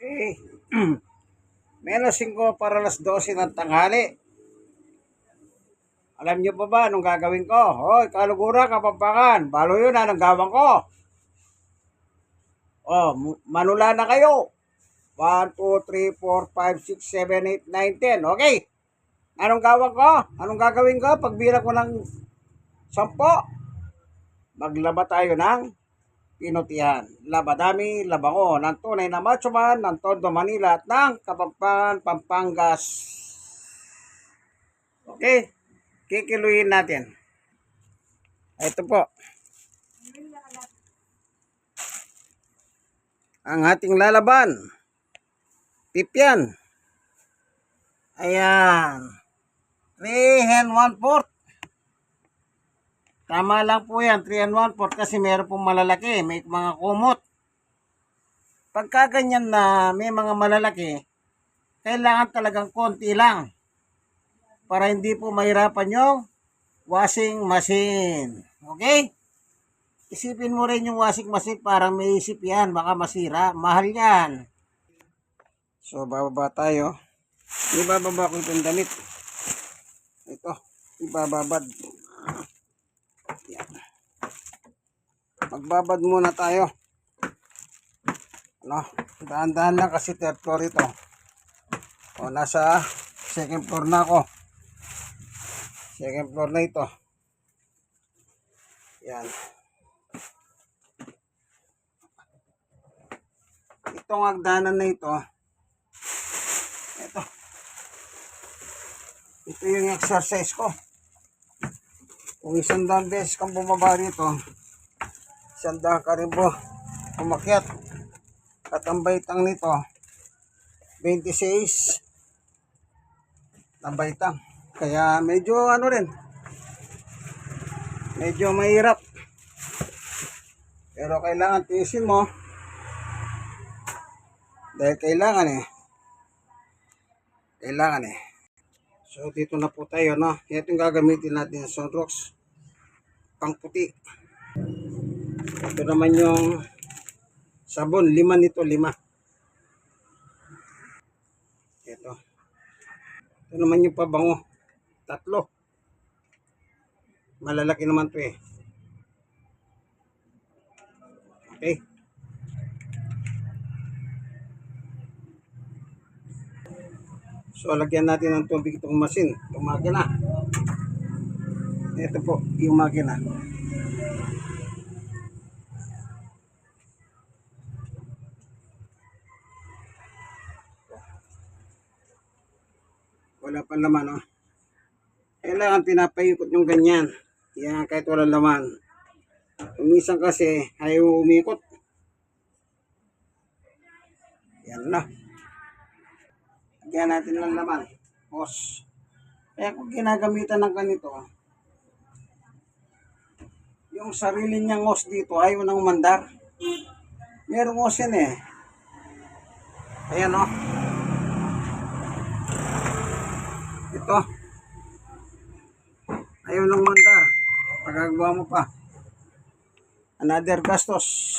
Okay. Menos 5 para alas 12 ng tanghali. Alam niyo pa ba anong gagawin ko? Hoy, kalugura, kapampangan. Balo yun, anong gawin ko? Oh, manula na kayo. 1, 2, 3, 4, 5, 6, 7, 8, 9, 10. Okay. Anong gawin ko? Anong gagawin ko? Pagbira ko ng 10, maglaba tayo ng pinutihan. Labadami, labango, ng tunay na macho man, ng Tondo, Manila, at ng Kapampangan, Pampangas. Okay? Kikiluin natin. Ito po. Ang ating lalaban. Tipyan. Ayan. 3 and 1 fourth. Tama lang po yan, 3 and 1 fourth kasi meron pong malalaki, may mga kumot. Pagka ganyan na may mga malalaki, kailangan talagang konti lang para hindi po mahirapan yung washing machine. Okay? Isipin mo rin yung washing machine, parang may isip yan, baka masira. Mahal yan. So, bababa tayo. Ibababa ko itong damit. Ito, ibababad. Yan. Magbabad muna tayo. Ano, dahan-dahan lang kasi third floor ito. O, nasa second floor na ako. Second floor na ito. Yan. Itong hagdanan na ito. Ito. Ito yung exercise ko. Kung isang daang beses kang bumaba rito, isang daang ka rin po umakyat. At ang baitang nito, 26 na baitang. Kaya medyo ano rin, medyo mahirap. Pero kailangan tiisin mo. Dahil kailangan eh. Kailangan eh. So dito na po tayo no. Ito yung gagamitin natin sa Sunrox. Pang puti. Ito naman yung sabon. Lima nito, lima. Ito. Ito naman yung pabango. Tatlo. Malalaki naman to eh. Okay. So, lagyan natin ng tubig itong machine, itong makina. Ito po, yung makina. Wala pa laman, oh. Kailangan pinapaikot yung ganyan. Yan, kahit wala laman. Minsan kasi, ayaw umikot. Yan na. Lagyan natin ng laman. Hose. Kaya kung ginagamitan ng ganito, yung sarili niyang hose dito ayaw nang umandar. Merong hose yan eh. Ayan o. Ito. Ayaw nang umandar. Pagagawa mo pa. Another gastos.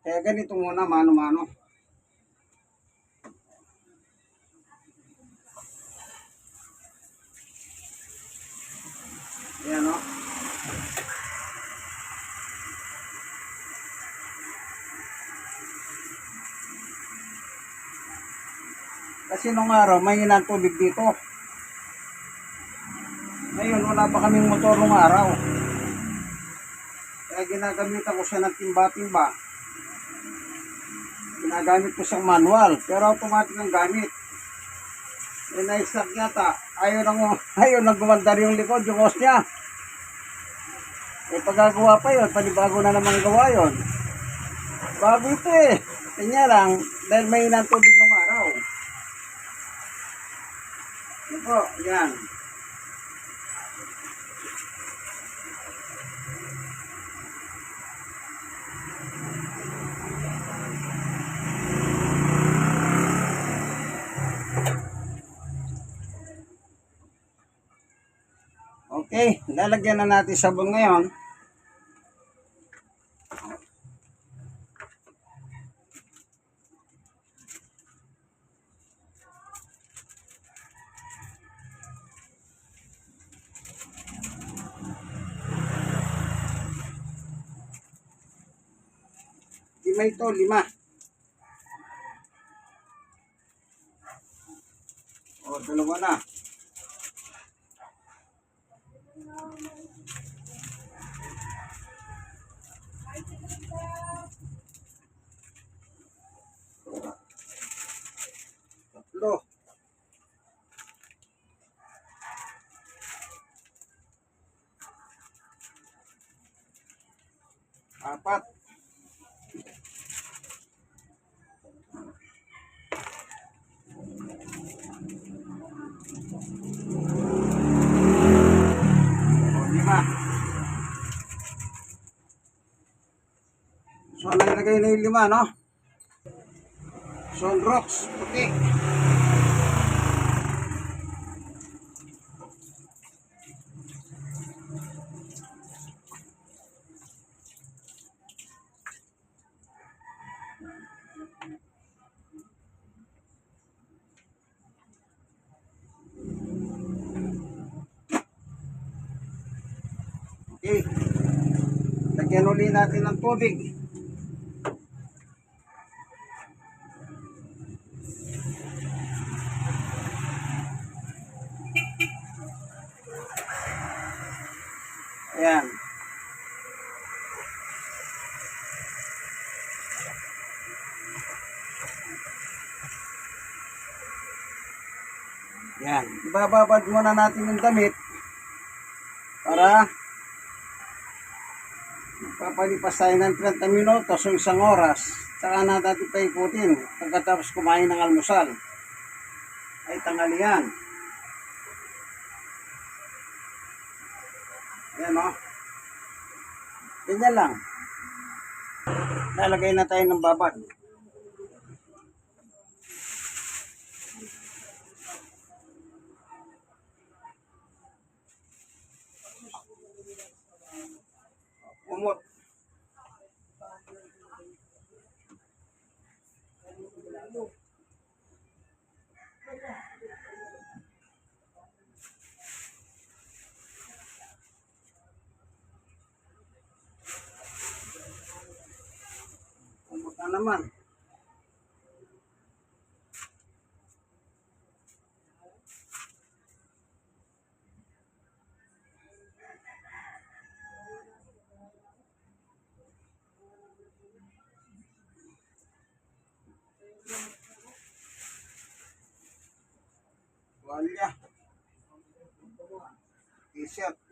Kaya ganito muna, mano-mano. Ayan o. Kasi nung araw, may hinang tubig dito. Ngayon, wala pa kaming motor nung araw. Kaya ginagamitan ko siya ng timba-timba. Ginagamit ko siyang manual, pero automatic ang gamit. Eh, na-stuck yata. Ayaw nang, ayaw nang gumandar yung likod, yung hose niya. Eh, pagagawa pa yun, panibago na naman gawa yun. Bago ito eh. Kanya lang, dahil may inang tubig nung araw. Yan po, yan. Okay, lalagyan na natin sabon ngayon. Lima ito, lima. O, dalawa na. Tatlo. Apat. O, lima. So, nalagay na yung lima, no? Sunrocks, puti. Okay. Lagyan uli natin ng tubig. Ayan. Yan. Ibababad muna natin yung damit para Papalipas tayo ng 30 minutos o isang oras. Saka na natin paikutin pagkatapos kumain ng almusal. Ay tanghalian. Ayan o. Ganyan lang. Lalagay na tayo ng babad. Naman. Walya. T-shirt.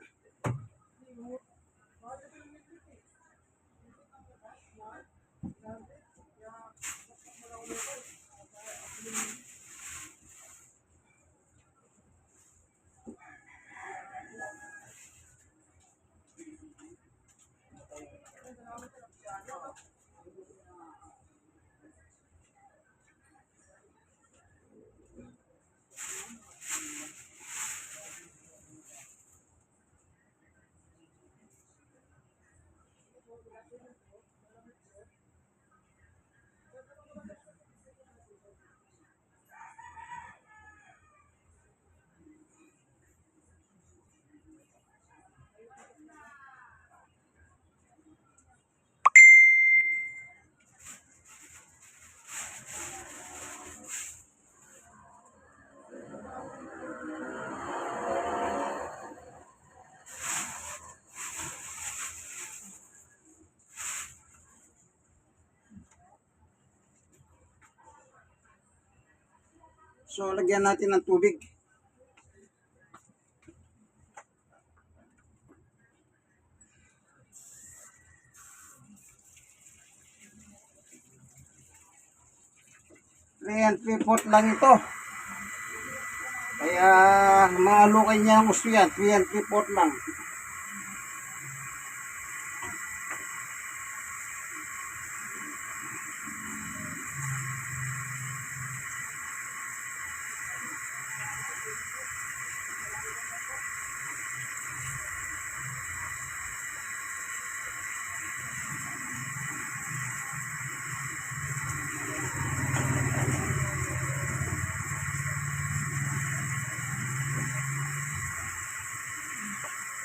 So, lagyan natin ng tubig. Three fourth lang ito. Kaya maalukay niya ang gusto yan. Three and three fourth lang.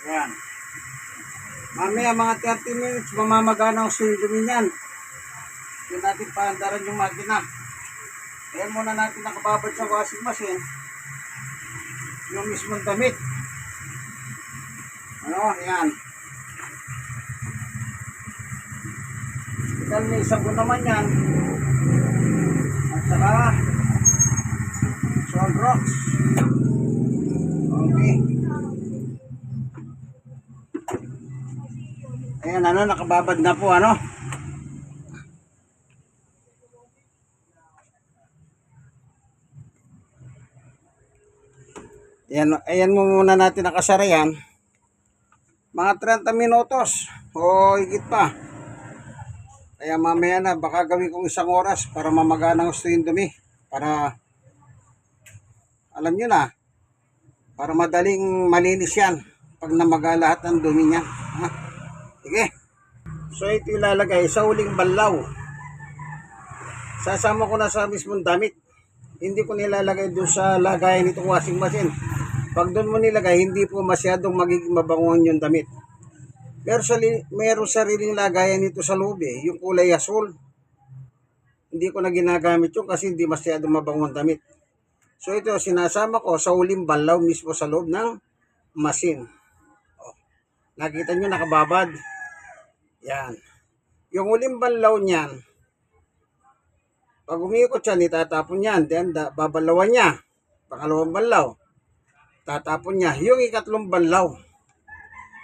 Yan. Mamaya mga 30 minutes, mamamagana ang sweldo niyan. Yun natin paandaran yung makina. Ayan muna natin nakababad sa washing machine. Yung mismong damit. Ano, yan. Dahil may sabon naman yan. At saka, salt rocks. Ayan, ano, nakababad na po, ano. Ayan, ayan mo muna natin nakasara yan. Mga 30 minutos o higit pa. Kaya mamaya na, baka gawin kong isang oras para mamagana gusto yung dumi. Para, alam nyo na, para madaling malinis yan pag namaga lahat ng dumi niya. Ha? So ito ilalagay sa uling banlaw. Sasama ko na sa mismong damit. Hindi ko nilalagay doon sa lagayan nitong washing machine. Pag doon mo nilagay, hindi po masyadong magiging mabangon yung damit. Pero sa meron sariling lagayan nito sa loob eh, yung kulay asul. Hindi ko na ginagamit yun kasi hindi masyadong mabangon damit. So ito, sinasama ko sa uling banlaw mismo sa loob ng machine. Oh. Nakita nyo nakababad. Yan. Yung uling banlaw niyan, pag umikot siya, itatapon yan. Then, babalawan niya. Pangalawang banlaw. Tatapon niya. Yung ikatlong banlaw,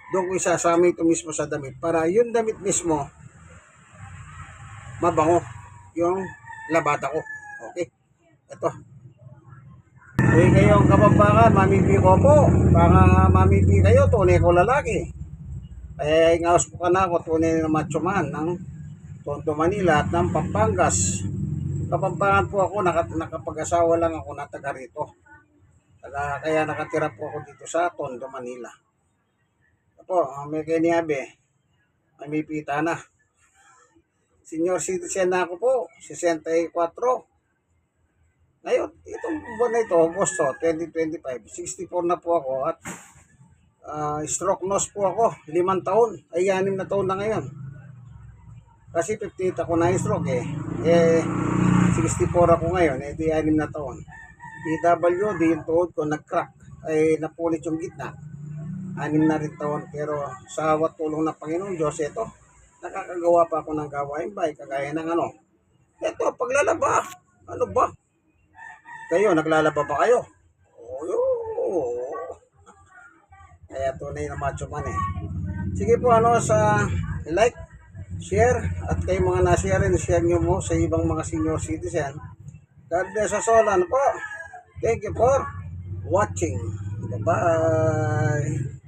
doon ko isasama ito mismo sa damit. Para yung damit mismo, mabango. Yung labata ko. Okay. Ito. Kung kayong kapampangan, mamipi ko po. Baka mamipi kayo, tunay ko lalaki. Eh, ngawas po ka na ako, tunay na macho man ng Tondo, Manila at ng Pampangas. Kapampangan po ako, naka, nakapag-asawa lang ako na taga rito. Taga, kaya nakatira po ako dito sa Tondo, Manila. Apo, may kaniabe, may may pita na. Senior citizen na ako po, 64. Ngayon, itong buwan na ito, Agosto 2025, 64 na po ako at ah, stroke nose po ako, limang taon, ay anim na taon na ngayon. Kasi 58 ako na stroke eh. Eh, 64 ako ngayon, eh di anim na taon. PWD, yung tuhod ko nag-crack, ay napulit yung gitna. Anim na rin taon, pero sa awat tulong ng Panginoon Diyos, ito, nakakagawa pa ako ng gawain bay, kagaya ng ano. Ito, paglalaba, ano ba? Kayo, naglalaba ba kayo? Kaya tunay na macho man eh. Sige po, ano, sa like, share, at kayo mga na-share rin, share nyo mo sa ibang mga senior citizen. God bless us all. Ano po? Thank you for watching. Bye-bye.